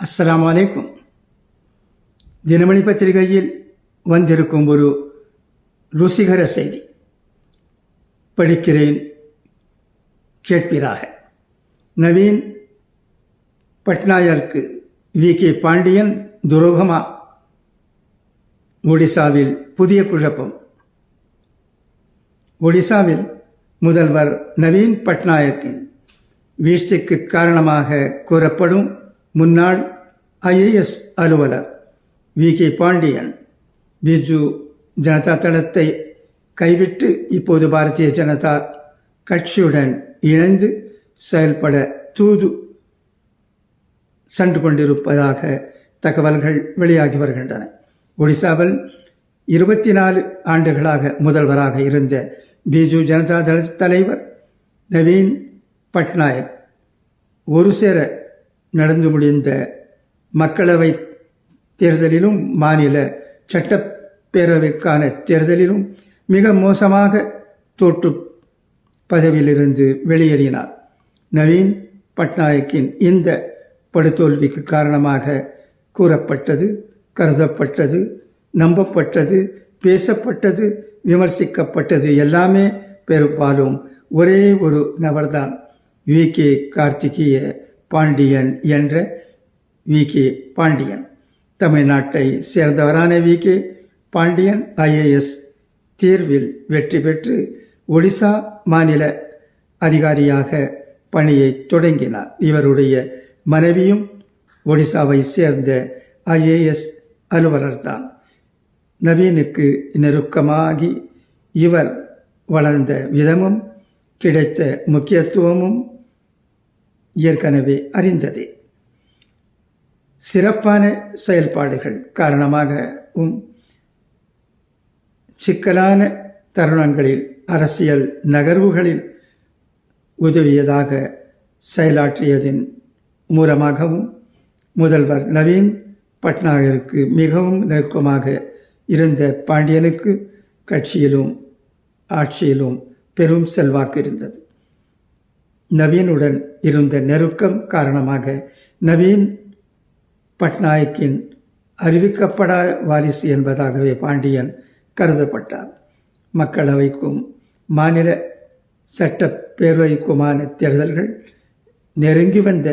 அஸ்லாம் வலைக்கும் தினமணி பத்திரிகையில் வந்திருக்கும் ஒரு ருசிகர செய்தி படிக்கிறேன் கேட்பீராக நவீன் பட்நாயருக்கு வி கே பாண்டியன் துரோகமா ஒடிசாவில் புதிய குழப்பம் ஒடிசாவில் முதல்வர் நவீன் பட்நாயக்கின் வீழ்ச்சிக்கு காரணமாக கூறப்படும் முன்னாள் ஐஏஎஸ் அலுவலர் வி. கே. பாண்டியன். பிஜு ஜனதா தளத்தை கைவிட்டு இப்போது பாரதிய ஜனதா கட்சியுடன் இணைந்து செயல்பட தூது சென்று கொண்டிருப்பதாக தகவல்கள் வெளியாகி வருகின்றன. ஒடிசாவில் இருபத்தி நாலு ஆண்டுகளாக முதல்வராக இருந்த பிஜு ஜனதா தள தலைவர் நவீன் பட்நாயக் ஒரு சேர நடந்து முடிந்த மக்களவை தேர்தலிலும் மாநில சட்டப்பேரவைக்கான தேர்தலிலும் மிக மோசமாக தோற்று பதவியிலிருந்து வெளியேறினார். நவீன் பட்நாயக்கின் இந்த படுதோல்விக்கு காரணமாக கூறப்பட்டது கருதப்பட்டது நம்பப்பட்டது பேசப்பட்டது விமர்சிக்கப்பட்டது எல்லாமே பெரும்பாலும் ஒரே ஒரு நபர்தான். வி கே கார்த்திகேய பாண்டியன் என்ற வி. கே. பாண்டியன். தமிழ்நாட்டை சேர்ந்தவரான வி. கே. பாண்டியன் ஐஏஎஸ் தேர்வில் வெற்றி பெற்று ஒடிசா மாநில அதிகாரியாக பணியை தொடங்கினார். இவருடைய மனைவியும் ஒடிசாவை சேர்ந்த ஐஏஎஸ் அலுவலர்தான். நவீனுக்கு நெருக்கமாகி இவர் வளர்ந்த விதமும் கிடைத்த முக்கியத்துவமும் ஏற்கனவே அறிந்ததே. சிறப்பான செயல்பாடுகள் காரணமாகவும் சிக்கலான தருணங்களில் அரசியல் நகர்வுகளில் உதவியதாக செயலாற்றியதின் மூலமாகவும் முதல்வர் நவீன் பட்நாயருக்கு மிகவும் நெருக்கமாக இருந்த பாண்டியனுக்கு கட்சியிலும் ஆட்சியிலும் பெரும் செல்வாக்கு இருந்தது. நவீனுடன் இருந்த நெருக்கம் காரணமாக நவீன் பட்நாயக்கின் அறிவிக்கப்படா வாரிசு என்பதாகவே பாண்டியன் கருதப்பட்டார். மக்களவைக்கும் மாநில சட்டப்பேரவைக்குமான தேர்தல்கள் நெருங்கி வந்த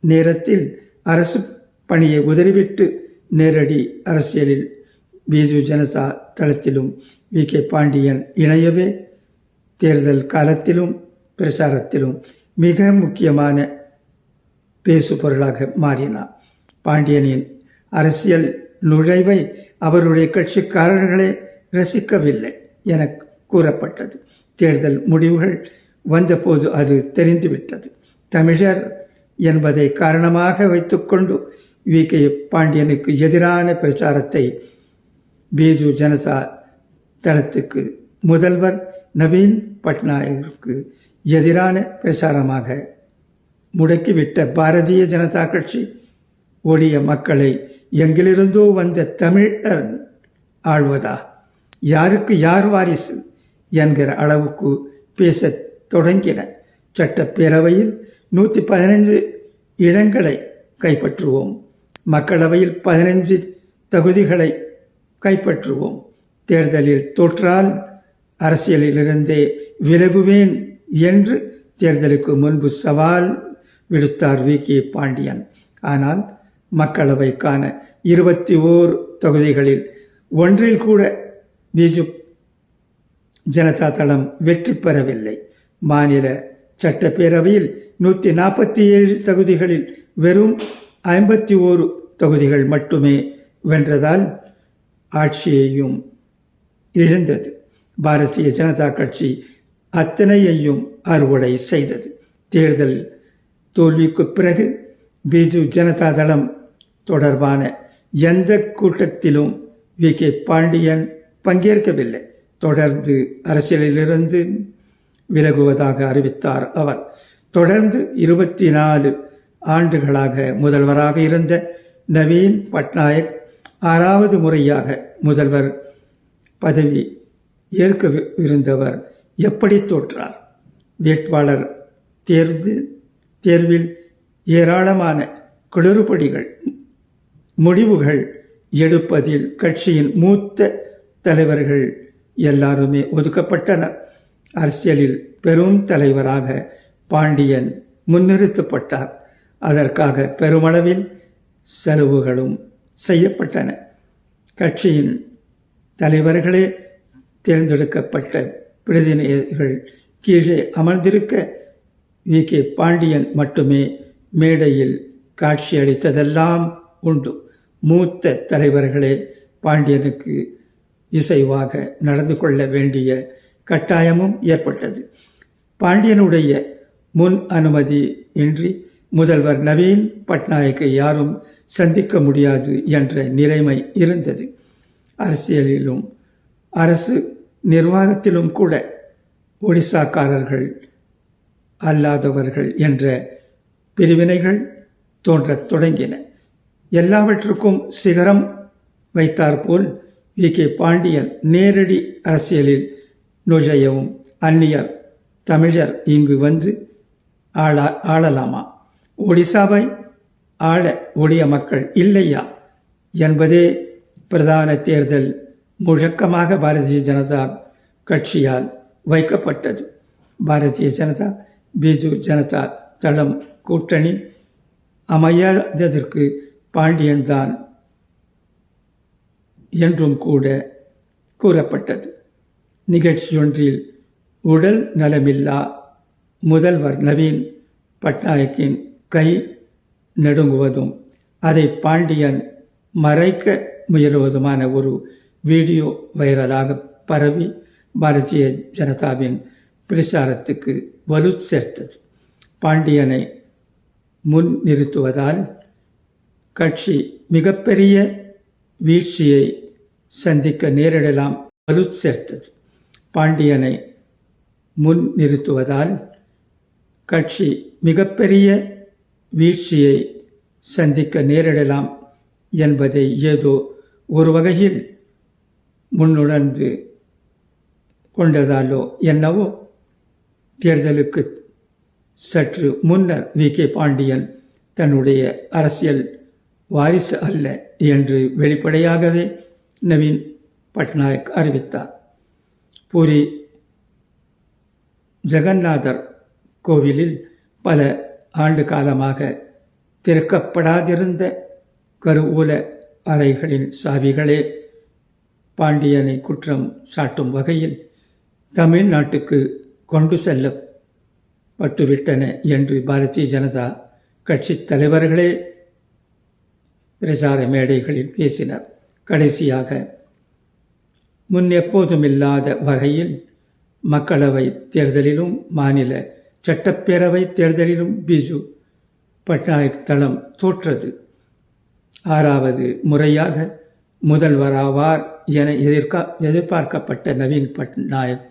நேரத்தில் அரசு பணியை உதறிவிட்டு நேரடி அரசியலில் பிஜு ஜனதா தளத்திலும் வி கே பாண்டியன் இணையவே தேர்தல் காலத்திலும் பிரச்சாரத்திலும் மிக முக்கியமான பேசு பொருளாக மாறினார். பாண்டியனின் அரசியல் நுழைவை அவருடைய கட்சிக்காரர்களே ரசிக்கவில்லை என கூறப்பட்டது. தேர்தல் முடிவுகள் வந்தபோது அது தெரிந்துவிட்டது. தமிழர் என்பதை காரணமாக வைத்துக்கொண்டு வி. கே. பாண்டியனுக்கு எதிரான பிரச்சாரத்தை பிஜு ஜனதா தளத்துக்கு முதல்வர் நவீன் பட்நாயக்கு எதிரான பிரச்சாரமாக முடக்கிவிட்ட பாரதிய ஜனதா கட்சி ஒடிய மக்களை எங்கிலிருந்தோ வந்த தமிழன் ஆழ்வதா யாருக்கு யார் வாரிசு என்கிற அளவுக்கு பேசத் தொடங்கின சட்டப்பேரவையில் நூற்றி பதினைஞ்சு இடங்களை கைப்பற்றுவோம். மக்களவையில் பதினைஞ்சு தகுதிகளை கைப்பற்றுவோம். தேர்தலில் தோற்றால் அரசியலிலிருந்தே விலகுவேன் என்று தேர்தலுக்கு முன்பு சவால் விடுத்தார் வி. கே. பாண்டியன். ஆனால் மக்களவைக்கான இருபத்தி ஓர் தொகுதிகளில் ஒன்றில் கூட பிஜு ஜனதா தளம் வெற்றி பெறவில்லை. மாநில சட்டப்பேரவையில் நூற்றி நாற்பத்தி ஏழு தொகுதிகளில் வெறும் ஐம்பத்தி ஓரு தொகுதிகள் மட்டுமே வென்றதால் ஆட்சியையும் இழந்தது. பாரதிய ஜனதா கட்சி அத்தனையையும் அறுவடை செய்தது. தேர்தல் தோல்விக்கு பிறகு பிஜு ஜனதா தளம் தொடர்பான எந்த கூட்டத்திலும் வி. கே. பாண்டியன் பங்கேற்கவில்லை. தொடர்ந்து அரசியலிலிருந்து விலகுவதாக அறிவித்தார் அவர். தொடர்ந்து இருபத்தி நாலு ஆண்டுகளாக முதல்வராக இருந்த நவீன் பட்நாயக் ஆறாவது முறையாக முதல்வர் பதவி ஏற்கவிருந்தவர் எப்படி தோற்றார்? வேட்பாளர் தேர்வு தேர்வில் ஏராளமான குளறுபடிகள் முடிவுகள் எடுப்பதில் கட்சியின் மூத்த தலைவர்கள் எல்லாருமே ஒதுக்கப்பட்டனர். அரசியலில் பெரும் தலைவராக பாண்டியன் முன்னிறுத்தப்பட்டார். அதற்காக பெருமளவில் செலவுகளும் செய்யப்பட்டன. கட்சியின் தலைவர்களே தேர்ந்தெடுக்கப்பட்ட பிரதிநிதிகள் கீழே அமர்ந்திருக்க வி. கே. பாண்டியன் மட்டுமே மேடையில் காட்சியளித்ததெல்லாம் உண்டு. மூத்த தலைவர்களே பாண்டியனுக்கு இசைவாக நடந்து கொள்ள வேண்டிய கட்டாயமும் ஏற்பட்டது. பாண்டியனுடைய முன் அனுமதி இன்றி முதல்வர் நவீன் பட்நாயக்கை யாரும் சந்திக்க முடியாது என்ற நிலைமை இருந்தது. அரசியலிலும் அரசு நிர்வாகத்திலும் கூட ஒடிசாக்காரர்கள் அல்லாதவர்கள் என்ற பிரிவினைகள் தோன்றத் தொடங்கின. எல்லாவற்றுக்கும் சிகரம் வைத்தாற்போல் வி. கே. பாண்டியன் நேரடி அரசியலில் நுழையவும் அந்நியர் தமிழர் இங்கு வந்து ஆளா ஆளலாமா? ஒடிசாவை ஆள ஒடிய மக்கள் இல்லையா? என்பதே பிரதான தேர்தல் முழக்கமாக பாரதிய ஜனதா கட்சியால் வைக்கப்பட்டது. பாரதிய ஜனதா பிஜு ஜனதா தளம் கூட்டணி அமையாததற்கு பாண்டியன்தான் என்றும் கூட கூறப்பட்டது. நிகழ்ச்சியொன்றில் உடல் நலமில்லா முதல்வர் நவீன் பட்நாயக்கின் கை நடுங்குவதும் அதை பாண்டியன் மறைக்க முயலுவதுமான ஒரு வீடியோ வைரலாக பரவி பாரதிய ஜனதாவின் பிரச்சாரத்துக்கு வலு சேர்த்தது. பாண்டியனை முன் நிறுத்துவதால் கட்சி மிகப்பெரிய வீழ்ச்சியை சந்திக்க நேரிடலாம் வலு சேர்த்தது. பாண்டியனை முன் நிறுத்துவதால் கட்சி மிகப்பெரிய வீழ்ச்சியை சந்திக்க நேரிடலாம் என்பதை ஏதோ ஒரு வகையில் முன்னுணர்ந்து கொண்டதாலோ என்னவோ? தேர்தலுக்கு சற்று முன்னர் வி. கே. பாண்டியன் தன்னுடைய அரசியல் வாரிசு அல்ல என்று வெளிப்படையாகவே நவீன் பட்நாயக் அறிவித்தார். பூரி ஜெகநாதர் கோவிலில் பல ஆண்டு காலமாக திறக்கப்படாதிருந்த கருவூல அறைகளின் சாவிகளே பாண்டியனை குற்றம் சாட்டும் வகையில் தமிழ்நாட்டுக்கு கொண்டு செல்லப்பட்டுவிட்டன என்று பாரதிய ஜனதா கட்சி தலைவர்களே பிரச்சார மேடைகளில் பேசினர். கடைசியாக முன் எப்போதும் இல்லாத வகையில் மக்களவை தேர்தலிலும் மாநில சட்டப்பேரவை தேர்தலிலும் பிஜு பட்நாயக் தளம் தோற்றது. ஆறாவது முறையாக முதல்வராவார் என எதிர்கா எதிர்பார்க்கப்பட்ட நவீன் பட்நாயக்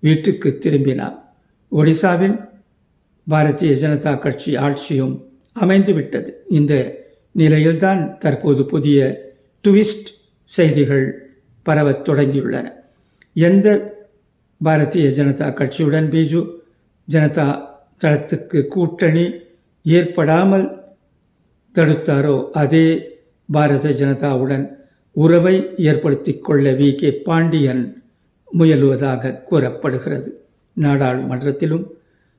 வீட்டுக்கு திரும்பினார். ஒடிசாவில் பாரதிய ஜனதா கட்சி ஆட்சியும் அமைந்துவிட்டது. இந்த நிலையில்தான் தற்போது புதிய டுவிஸ்ட் செய்திகள் பரவத் தொடங்கியுள்ளன. எந்த பாரதிய ஜனதா கட்சியுடன் பிஜு ஜனதா தளத்துக்கு கூட்டணி ஏற்படாமல் தடுத்தாரோ அதே பாரத ஜனதாவுடன் உறவை ஏற்படுத்தி கொள்ள வி. கே. பாண்டியன் முயலுவதாக கூறப்படுகிறது. நாடாளுமன்றத்திலும்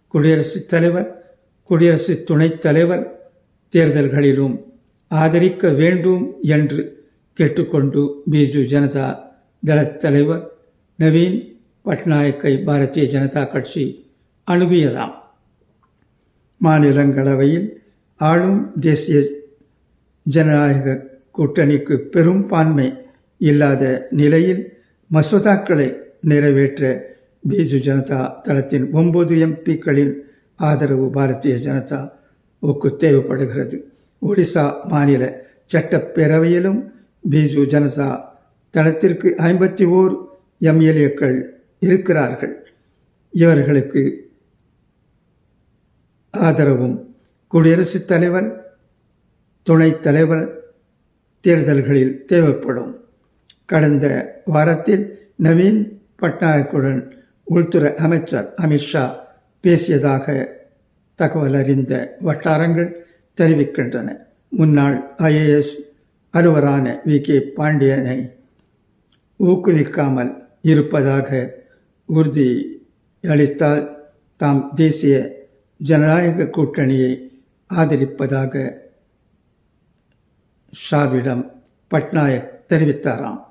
குடியரசுத் தலைவர் குடியரசு துணைத் தலைவர் தேர்தல்களிலும் ஆதரிக்க வேண்டும் என்று கேட்டுக்கொண்டு பிஜு ஜனதா தளத் தலைவர் நவீன் பட்நாயக்கை பாரதிய ஜனதா கட்சி அணுகியதாம். மாநிலங்களவையில் ஆளும் தேசிய ஜனநாயக கூட்டணிக்கு பெரும்பான்மை இல்லாத நிலையில் மசோதாக்களை நிறைவேற்ற பிஜு ஜனதா தளத்தின் ஒன்பது எம்பிக்களின் ஆதரவு பாரதிய ஜனதா ஒக்கு தேவைப்படுகிறது. ஒடிசா மாநில சட்டப்பேரவையிலும் பிஜு ஜனதா தளத்திற்கு ஐம்பத்தி ஓர் எம்எல்ஏக்கள் இருக்கிறார்கள். இவர்களுக்கு ஆதரவும் குடியரசுத் தலைவர் துணைத் தலைவர் தேர்தல்களில் தேவைப்படும். கடந்த வாரத்தில் நவீன் பட்நாயக்குடன் உள்துறை அமைச்சர் அமித்ஷா பேசியதாக தகவல் அறிந்த வட்டாரங்கள் தெரிவிக்கின்றன. முன்னாள் ஐஏஎஸ் அலுவரான வி. கே. பாண்டியனை ஊக்குவிக்காமல் இருப்பதாக உறுதி அளித்தால் தாம் தேசிய ஜனநாயக கூட்டணியை ஆதரிப்பதாக ஷாவிடம் பட்நாயக் தெரிவித்தாராம்.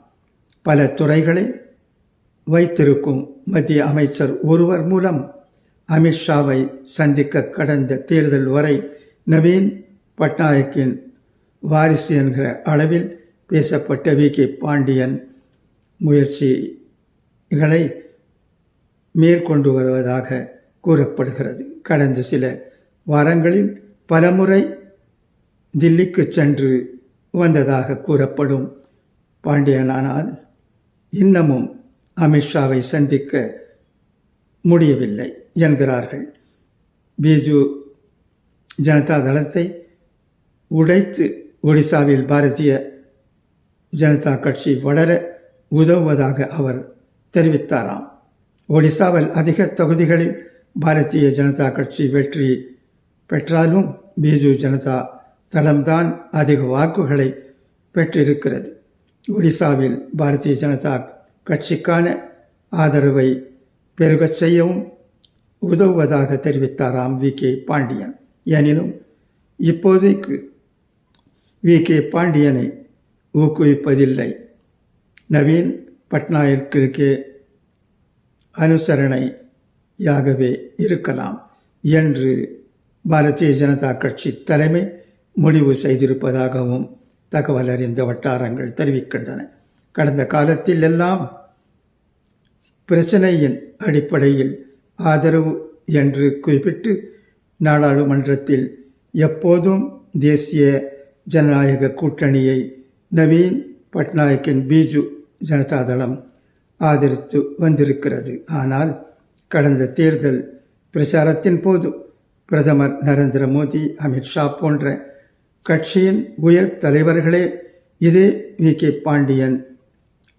பல துறைகளை வைத்திருக்கும் மத்திய அமைச்சர் ஒருவர் மூலம் அமித்ஷாவை சந்திக்க கடந்த தேர்தல் வரை நவீன் பட்நாயக்கின் வாரிசு என்கிற அளவில் பேசப்பட்ட வி. கே. பாண்டியன் முயற்சிகளை மேற்கொண்டு வருவதாக கூறப்படுகிறது. கடந்த சில வாரங்களில் பலமுறை தில்லிக்கு சென்று வந்ததாக கூறப்படும். பாண்டியனானால் இன்னமும் அமித்ஷாவை சந்திக்க முடியவில்லை என்கிறார்கள். பிஜு ஜனதா தளத்தை உடைத்து ஒடிசாவில் பாரதிய ஜனதா கட்சி வளர உதவுவதாக அவர் தெரிவித்தாராம். ஒடிசாவில் அதிக தொகுதிகளில் பாரதிய ஜனதா கட்சி வெற்றி பெற்றாலும் பிஜு ஜனதா தளம்தான் அதிக வாக்குகளை பெற்றிருக்கிறது. ஒடிசாவில் பாரதிய ஜனதா கட்சிக்கான ஆதரவை பெருகச் செய்யவும் உதவுவதாக தெரிவித்தாராம் வி கே பாண்டியன். எனினும் இப்போதைக்கு வி கே பாண்டியனை ஊக்குவிப்பதில்லை. நவீன் பட்நாயக்கிற்கு அனுசரணையாகவே இருக்கலாம் என்று பாரதிய ஜனதா கட்சி தலைமை முடிவு செய்திருப்பதாகவும் தகவல் அறிந்த வட்டாரங்கள் தெரிவிக்கின்றன. கடந்த காலத்தில் எல்லாம் பிரச்சனையின் அடிப்படையில் ஆதரவு என்று குறிப்பிட்டு நாடாளுமன்றத்தில் எப்போதும் தேசிய ஜனநாயக கூட்டணியை நவீன் பட்நாயக்கின் பிஜு ஜனதாதளம் ஆதரித்து வந்திருக்கிறது. ஆனால் கடந்த தேர்தல் பிரச்சாரத்தின் போது பிரதமர் நரேந்திர மோடி அமித்ஷா போன்ற கட்சியின் உயர் தலைவர்களே இதே வி. கே. பாண்டியன்.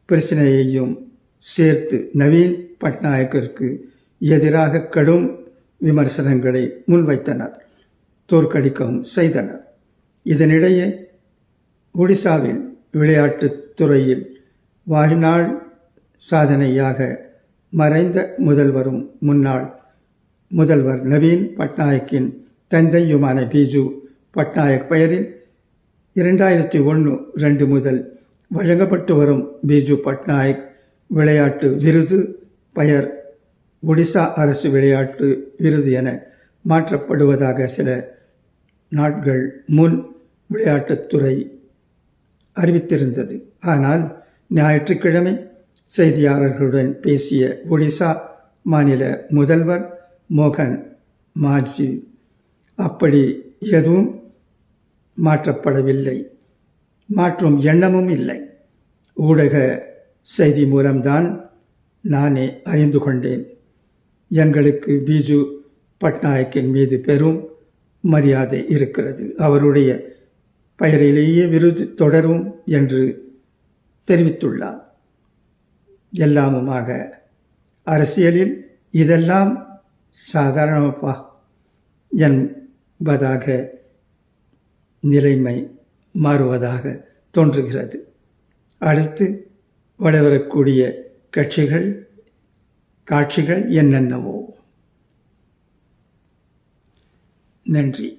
பிரச்சனையையும் சேர்த்து நவீன் பட்நாயக்கிற்கு எதிராக கடும் விமர்சனங்களை முன்வைத்தனர். தோற்கடிக்கவும் செய்தனர். இதனிடையே ஒடிசாவில் விளையாட்டுத் துறையில் வாழ்நாள் சாதனையாக மறைந்த முதல்வரும் முன்னாள் முதல்வர் நவீன் பட்நாயக்கின் தந்தையுமான பிஜு பட்நாயக் பெயரில் இரண்டாயிரத்தி ஒன்று ரெண்டு முதல் வழங்கப்பட்டு வரும் பிஜு பட்நாயக் விளையாட்டு விருது பெயர் ஒடிசா அரசு விளையாட்டு விருது என மாற்றப்படுவதாக சில நாட்கள் முன் விளையாட்டுத்துறை அறிவித்திருந்தது. ஆனால் ஞாயிற்றுக்கிழமை செய்தியாளர்களுடன் பேசிய ஒடிசா மாநில முதல்வர் மோகன் மாஜி அப்படி எதுவும் மாற்றப்படவில்லை. மாற்றும் எண்ணமும் இல்லை. ஊடக செய்தி மூலம்தான் நானே அறிந்து கொண்டேன். எங்களுக்கு பிஜு பட்நாயக்கின் மீது பெரும் மரியாதை இருக்கிறது. அவருடைய பெயரிலேயே விருது தொடரும் என்று தெரிவித்துள்ளார். எல்லாமுமாக அரசியலில் இதெல்லாம் சாதாரணப்பா என்பதாக நிலைமை மாறுவதாக தோன்றுகிறது. அடுத்து வளவரக்கூடிய கட்சிகள் காட்சிகள் என்னென்னவோ. நன்றி.